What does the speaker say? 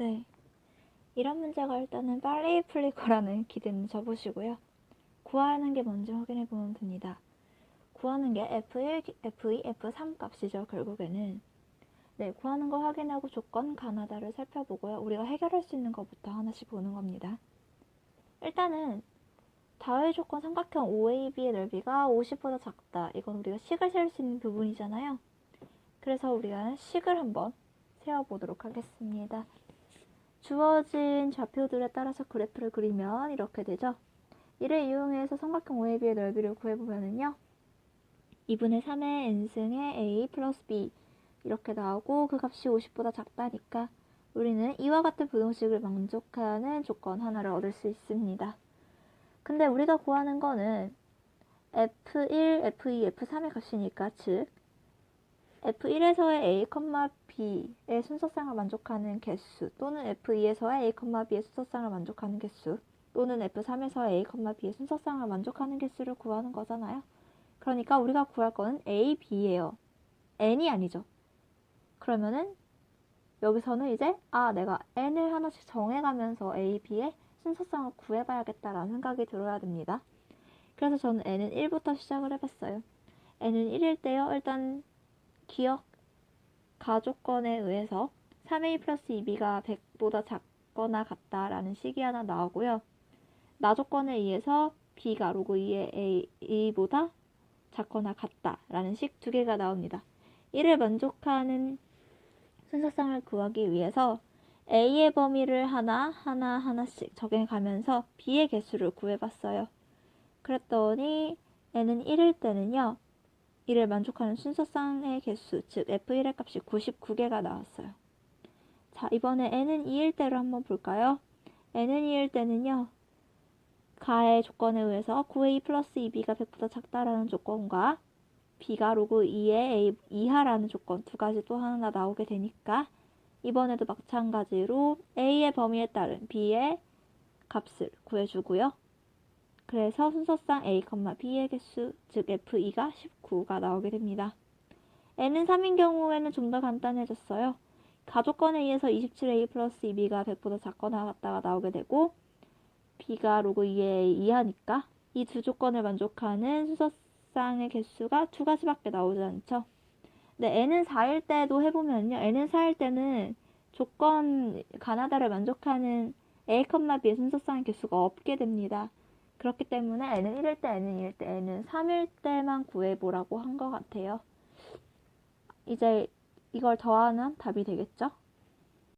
네. 이런 문제가 일단은 빨리 풀릴 거라는 기대는 접으시고요. 구하는 게 뭔지 확인해 보면 됩니다. 구하는 게 F1, F2, F3 값이죠, 결국에는. 네, 구하는 거 확인하고 조건 가나다를 살펴보고요. 우리가 해결할 수 있는 것부터 하나씩 보는 겁니다. 일단은 다의 조건 삼각형 OAB의 넓이가 50보다 작다. 이건 우리가 식을 세울 수 있는 부분이잖아요. 그래서 우리가 식을 한번 세워보도록 하겠습니다. 주어진 좌표들에 따라서 그래프를 그리면 이렇게 되죠. 이를 이용해서 삼각형 OAB의 넓이를 구해보면은요. 2분의 3의 n승의 a 플러스 b 이렇게 나오고 그 값이 50보다 작다니까 우리는 이와 같은 부등식을 만족하는 조건 하나를 얻을 수 있습니다. 근데 우리가 구하는 거는 F1, F2, F3의 값이니까 즉 F1에서의 A, B의 순서상을 만족하는 개수 또는 F2에서의 A, B의 순서상을 만족하는 개수 또는 F3에서의 A, B의 순서상을 만족하는 개수를 구하는 거잖아요. 그러니까 우리가 구할 거는 A, B예요. N이 아니죠. 그러면은 여기서는 이제 아 내가 N을 하나씩 정해가면서 A, B의 순서상을 구해봐야겠다라는 생각이 들어야 됩니다. 그래서 저는 N은 1부터 시작을 해봤어요. N은 1일 때요. 일단 기억 가조건에 의해서 3A 플러스 2B가 100보다 작거나 같다라는 식이 하나 나오고요. 나조건에 의해서 B가 로그 2의 A보다 작거나 같다라는 식 두 개가 나옵니다. 이를 만족하는 순서상을 구하기 위해서 A의 범위를 하나, 하나, 하나씩 적용하면서 B의 개수를 구해봤어요. 그랬더니 N은 1일 때는요. 이를 만족하는 순서상의 개수, 즉 F1의 값이 99개가 나왔어요. 자, 이번에 N은 2일 때로 한번 볼까요? N은 2일 때는요. 가의 조건에 의해서 9A 플러스 2B가 100보다 작다라는 조건과 B가 로그 2의 A 이하라는 조건 두 가지 또 하나 나오게 되니까 이번에도 마찬가지로 A의 범위에 따른 B의 값을 구해주고요. 그래서 순서상 A, B의 개수, 즉 F2가 19가 나오게 됩니다. N은 3인 경우에는 좀 더 간단해졌어요. 가조건에 의해서 27A 플러스 2B가 100보다 작거나 같다가 나오게 되고 B가 로그 2의 이하니까 이 두 조건을 만족하는 순서상의 개수가 두 가지밖에 나오지 않죠. 네, N은 4일 때도 해보면요. N은 4일 때는 조건 가나다를 만족하는 A, B의 순서상의 개수가 없게 됩니다. 그렇기 때문에 N은 1일 때, N은 2일 때, N은 3일 때만 구해보라고 한 것 같아요. 이제 이걸 더하면 답이 되겠죠?